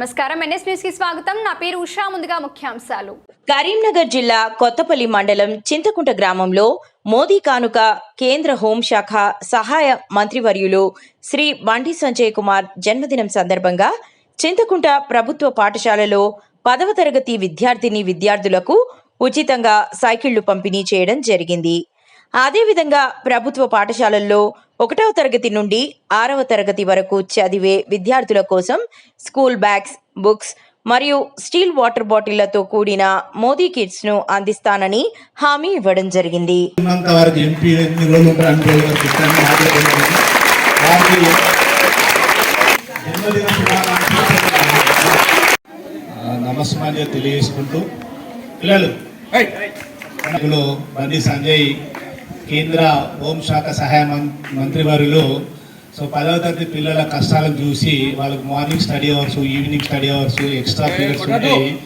నమస్కారం. ఎన్ఎస్ న్యూస్కి స్వాగతం. నా పేరు ఉషా. ముందుగా ముఖ్యాంశాలు. కరీంనగర్ జిల్లా కొత్తపల్లి మండలం చింతకుంట గ్రామంలో మోదీ కానుక కేంద్ర హోంశాఖ సహాయ మంత్రివర్యులు శ్రీ బండి సంజయ్ కుమార్ జన్మదినం సందర్భంగా చింతకుంట ప్రభుత్వ పాఠశాలలో పదవ తరగతి విద్యార్థిని విద్యార్థులకు ఉచితంగా సైకిళ్ళు పంపిణీ చేయడం జరిగింది. అదేవిధంగా ప్రభుత్వ పాఠశాలల్లో ఒకటవ తరగతి నుండి ఆరవ తరగతి వరకు చదివే విద్యార్థుల కోసం స్కూల్ బ్యాగ్స్ బుక్స్ మరియు స్టీల్ వాటర్ బాటిళ్ళతో కూడిన మోదీ కిట్స్ను అందిస్తానని హామీ ఇవ్వడం జరిగింది. తెలియజేసుకుంటూ పిల్లలు బండి సంజయ్ కేంద్ర హోంశాఖ సహాయ మం- మంత్రివర్యులు. సో పదవ తరగతి పిల్లల కష్టాలను చూసి వాళ్ళకి morning study hours evening study hours extra periods ఉంటాయి.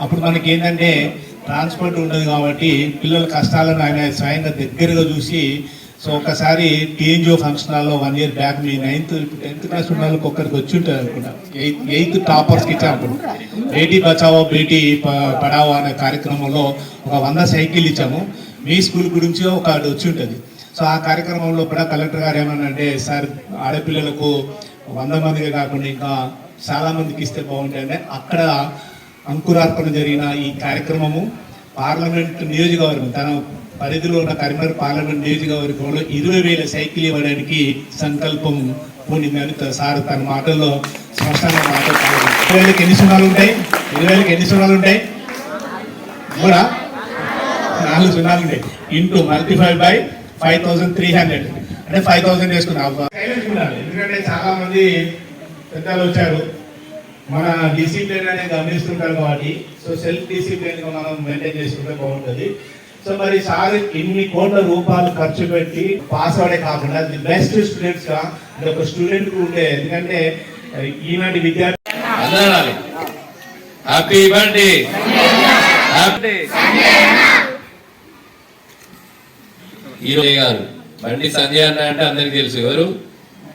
అప్పుడు మనకి ఏంటంటే ట్రాన్స్పోర్ట్ ఉండదు కాబట్టి పిల్లల కష్టాలను ఆయన స్వయంగా దగ్గరగా చూసి సో ఒకసారి టీఎన్జిఓ ఫంక్షన్ హాల్లో వన్ ఇయర్ బ్యాక్ మీ నైన్త్ టెన్త్ క్లాస్ ఉన్న వాళ్ళకి ఒక్కరికి వచ్చి ఉంటుంది అనుకుంటా. ఎయిత్ ఎయిత్ టాపర్స్కి ఇచ్చాము బేటీ బచావో బేటీ పడావో అనే కార్యక్రమంలో ఒక వంద సైకిల్ ఇచ్చాము. మీ స్కూల్ గురించి ఒక అది వచ్చి ఉంటుంది. సో ఆ కార్యక్రమంలో కూడా కలెక్టర్ గారు ఏమన్నారంటే సార్ ఆడపిల్లలకు వంద మందిగా కాకుండా ఇంకా చాలా మందికి ఇస్తే బాగుంటుంది అక్కడ అంకురార్పణ జరిగిన ఈ కార్యక్రమము పార్లమెంట్ నియోజకవర్గం తన పరిధిలో ఉన్న కరీంనగర్ పార్లమెంట్ నియోజకవర్గంలో ఇరవై వేల సైకిల్ ఇవ్వడానికి సంకల్పం పూనిందని సార్ తన మాటల్లో స్పష్టంగా మాట్లాడుతున్నారు. ఇరవై వేలకి ఎన్ని సున్నాలు ఉంటాయి? ఇరవై వేలకి ఎన్ని సున్నాలు ఉంటాయి? కూడా నాలుగు సున్నాలు ఉంటాయి into multiply by five thousand three hundred అంటే ఫైవ్ థౌసండ్ వేసుకున్నాం. సైలెంట్ ఉండాలి. ఎందుకంటే చాలా మంది పెద్దలు వచ్చారు మన డిసిప్లిన్ అనేది గమనిస్తుంటారు కాబట్టి. సో సెల్ఫ్ డిసిప్లిన్ మనం మెయింటైన్ చేసుకుంటే బాగుంటుంది. సో మరి సార్ ఇన్ని కోట్ల రూపాయలు ఖర్చు పెట్టి పాస్ అవడే కాకుండా ది బెస్ట్ స్టూడెంట్స్గా అంటే ఒక స్టూడెంట్కు ఉండే ఎందుకంటే ఈనాటి విద్యార్థి హ్యాపీ బర్త్డే హ్యాపీ ఈరోజు గారు. బండి సంజయ్ అన్న అంటే అందరికి తెలుసు. ఎవరు?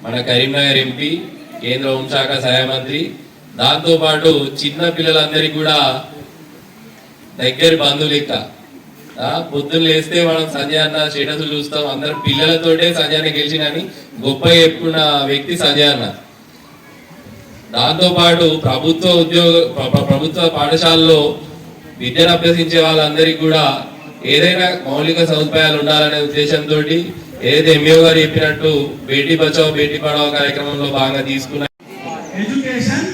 మన కరీంనగర్ ఎంపీ కేంద్ర హోంశాఖ సహాయ మంత్రి. దాంతోపాటు చిన్న పిల్లలందరికీ కూడా దగ్గర బంధువు లెక్క పొద్దున్న లేస్తే మనం సంజయ్ అన్న స్టేటస్ చూస్తాం. అందరు పిల్లలతోటే సంజయ్ అన్న గెలిచినని గొప్ప చెప్పుకున్న వ్యక్తి సంజయ్ అన్న. దాంతోపాటు ప్రభుత్వ ఉద్యోగ ప్రభుత్వ పాఠశాలలో విద్యను అభ్యసించే వాళ్ళందరికీ కూడా ఏదైనా మౌలిక సదుపాయాలు ఉండాలనే ఉద్దేశంతో ఏదైతే ఎంఈఓ గారు చెప్పినట్టు బేటీ బచావో బేటీ పడావో కార్యక్రమంలో భాగంగా తీసుకున్న ఎడ్యుకేషన్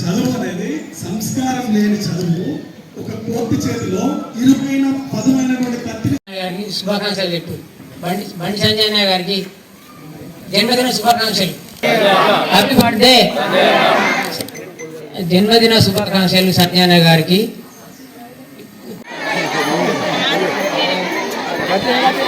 చదువు అనేది సంస్కారం లేని చదువు. ఒక కోర్టు చేతిలో ఇరుకైన పదునైనటువంటి కత్తిని గారికి శుభాకాంక్షలు చెప్పు బండి బండి సంజయ్ గారికి జన్మదిన శుభాకాంక్షలు. హ్యాపీ బర్త్డే జన్మదిన శుభాకాంక్షలు సత్యనారాయణ గారికి. Thank you.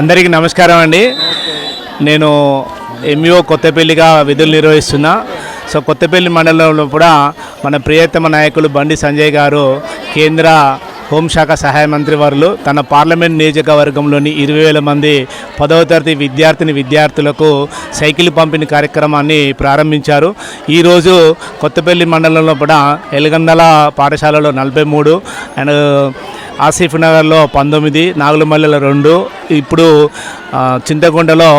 అందరికీ నమస్కారం అండి. నేను ఎంఈఓ కొత్తపల్లిగా విధులు నిర్వహిస్తున్నా. సో కొత్తపల్లి మండలంలో కూడా మన ప్రియతమ నాయకులు బండి సంజయ్ గారు కేంద్ర హోంశాఖ సహాయ మంత్రి వారు తన పార్లమెంట్ నియోజకవర్గంలోని ఇరవై వేల మంది పదవ తరగతి విద్యార్థిని విద్యార్థులకు సైకిల్ పంపిణీ కార్యక్రమాన్ని ప్రారంభించారు. ఈరోజు కొత్తపల్లి మండలంలో కూడా ఎలగందల పాఠశాలలో నలభై మూడు అండ్ ఆసిఫ్ నగర్లో పంతొమ్మిది నాగులమల్లెలో రెండు ఇప్పుడు చింతకొండలో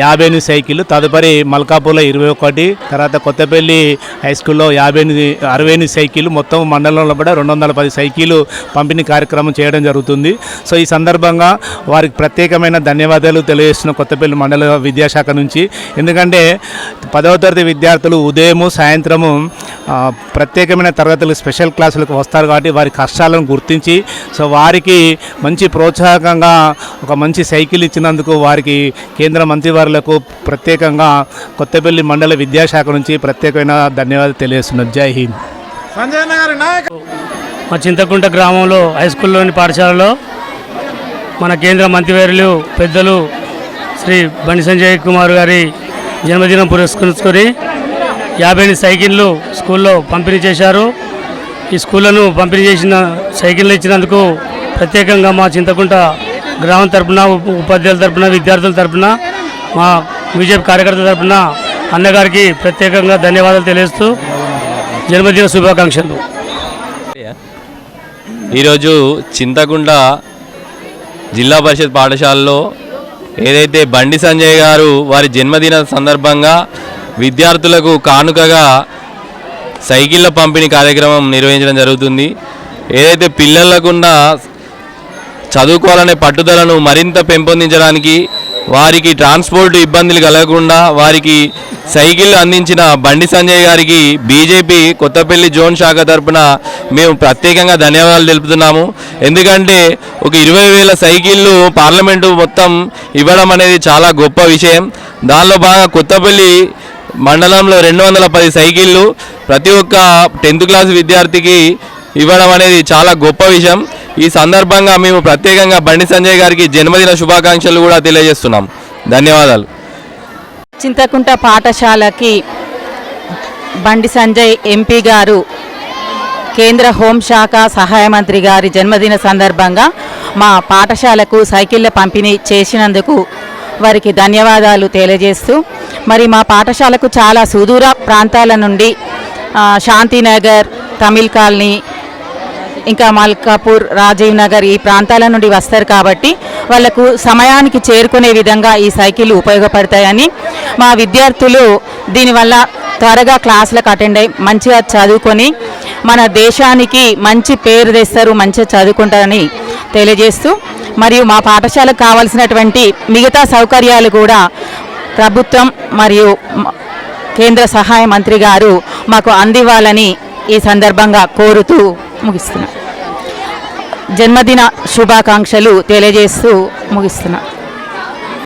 యాభై ఎనిమిది సైకిళ్ళు తదుపరి మల్కాపూర్లో ఇరవై ఒకటి తర్వాత కొత్తపల్లి హై స్కూల్లో యాభై ఎనిమిది అరవై ఎనిమిది సైకిళ్ళు మొత్తం మండలంలో కూడా రెండు వందల పది సైకిళ్ళు పంపిణీ కార్యక్రమం చేయడం జరుగుతుంది. సో ఈ సందర్భంగా వారికి ప్రత్యేకమైన ధన్యవాదాలు తెలియజేస్తున్న కొత్తపల్లి మండల విద్యాశాఖ నుంచి. ఎందుకంటే పదవ తరగతి విద్యార్థులు ఉదయము సాయంత్రము ప్రత్యేకమైన తరగతులు స్పెషల్ క్లాసులకు వస్తారు కాబట్టి వారి కష్టాలను గుర్తించి సో వారికి మంచి ప్రోత్సాహకంగా ఒక మంచి సైకిల్ ఇచ్చినందుకు వారికి కేంద్ర మంత్రివర్లకు ప్రత్యేకంగా కొత్తపల్లి మండల విద్యాశాఖ నుంచి ప్రత్యేకమైన ధన్యవాదాలు తెలియజేస్తున్నాను. జై హింద్. మా చింతకుంట గ్రామంలో హై స్కూల్లోని పాఠశాలలో మన కేంద్ర మంత్రివర్యులు పెద్దలు శ్రీ బండి సంజయ్ కుమార్ గారి జన్మదినం పురస్కరించుకొని యాభై ఎనిమిది సైకిళ్ళు స్కూల్లో పంపిణీ చేశారు. ఈ స్కూళ్ళను పంపిణీ చేసిన సైకిళ్ళు ఇచ్చినందుకు ప్రత్యేకంగా మా చింతకుంట గ్రామం తరపున ఉపాధ్యాయుల తరపున విద్యార్థుల తరపున మా బీజేపీ కార్యకర్తల తరపున అన్నగారికి ప్రత్యేకంగా ధన్యవాదాలు తెలియజేస్తూ జన్మదిన శుభాకాంక్షలు. ఈరోజు చింతకుండ జిల్లా పరిషత్ పాఠశాలలో ఏదైతే బండి సంజయ్ గారు వారి జన్మదిన సందర్భంగా విద్యార్థులకు కానుకగా సైకిళ్ళ పంపిణీ కార్యక్రమం నిర్వహించడం జరుగుతుంది. ఏదైతే పిల్లలకున్న చదువుకోవాలనే పట్టుదలను మరింత పెంపొందించడానికి వారికి ట్రాన్స్పోర్ట్ ఇబ్బందులు కలగకుండా వారికి సైకిల్ అందించిన బండి సంజయ్ గారికి బీజేపీ కొత్తపల్లి జోన్ శాఖ తరఫున మేము ప్రత్యేకంగా ధన్యవాదాలు తెలుపుతున్నాము. ఎందుకంటే ఒక ఇరవై వేల సైకిళ్ళు పార్లమెంటు మొత్తం ఇవ్వడం అనేది చాలా గొప్ప విషయం. దానిలో బాగా కొత్తపల్లి మండలంలో రెండు వందల పది సైకిళ్ళు ప్రతి ఒక్క టెన్త్ క్లాస్ విద్యార్థికి ఇవ్వడం అనేది చాలా గొప్ప విషయం. ఈ సందర్భంగా మేము ప్రత్యేకంగా బండి సంజయ్ గారికి జన్మదిన శుభాకాంక్షలు కూడా తెలియజేస్తున్నాం. ధన్యవాదాలు. చింతకుంట పాఠశాలకి బండి సంజయ్ ఎంపీ గారు కేంద్ర హోంశాఖ సహాయ మంత్రి గారి జన్మదిన సందర్భంగా మా పాఠశాలకు సైకిళ్ళ పంపిణీ చేసినందుకు వారికి ధన్యవాదాలు తెలియజేస్తూ మరి మా పాఠశాలకు చాలా సుదూర ప్రాంతాల నుండి శాంతినగర్ తమిళ్ కాలనీ ఇంకా మల్కాపూర్ రాజీవ్ నగర్ ఈ ప్రాంతాల నుండి వస్తారు కాబట్టి వాళ్ళకు సమయానికి చేరుకునే విధంగా ఈ సైకిల్ ఉపయోగపడతాయని మా విద్యార్థులు దీనివల్ల త్వరగా క్లాసులకు అటెండ్ అయ్యి మంచిగా చదువుకొని మన దేశానికి మంచి పేరు తెస్తారు మంచిగా చదువుకుంటారని తెలియజేస్తూ మరియు మా పాఠశాలకు కావాల్సినటువంటి మిగతా సౌకర్యాలు కూడా ప్రభుత్వం మరియు కేంద్ర సహాయ మంత్రి గారు మాకు అందివ్వాలని ఈ సందర్భంగా కోరుతూ ముగిస్తున్నా. జన్మదిన శుభాకాంక్షలు తెలియజేస్తూ ముగిస్తున్నా.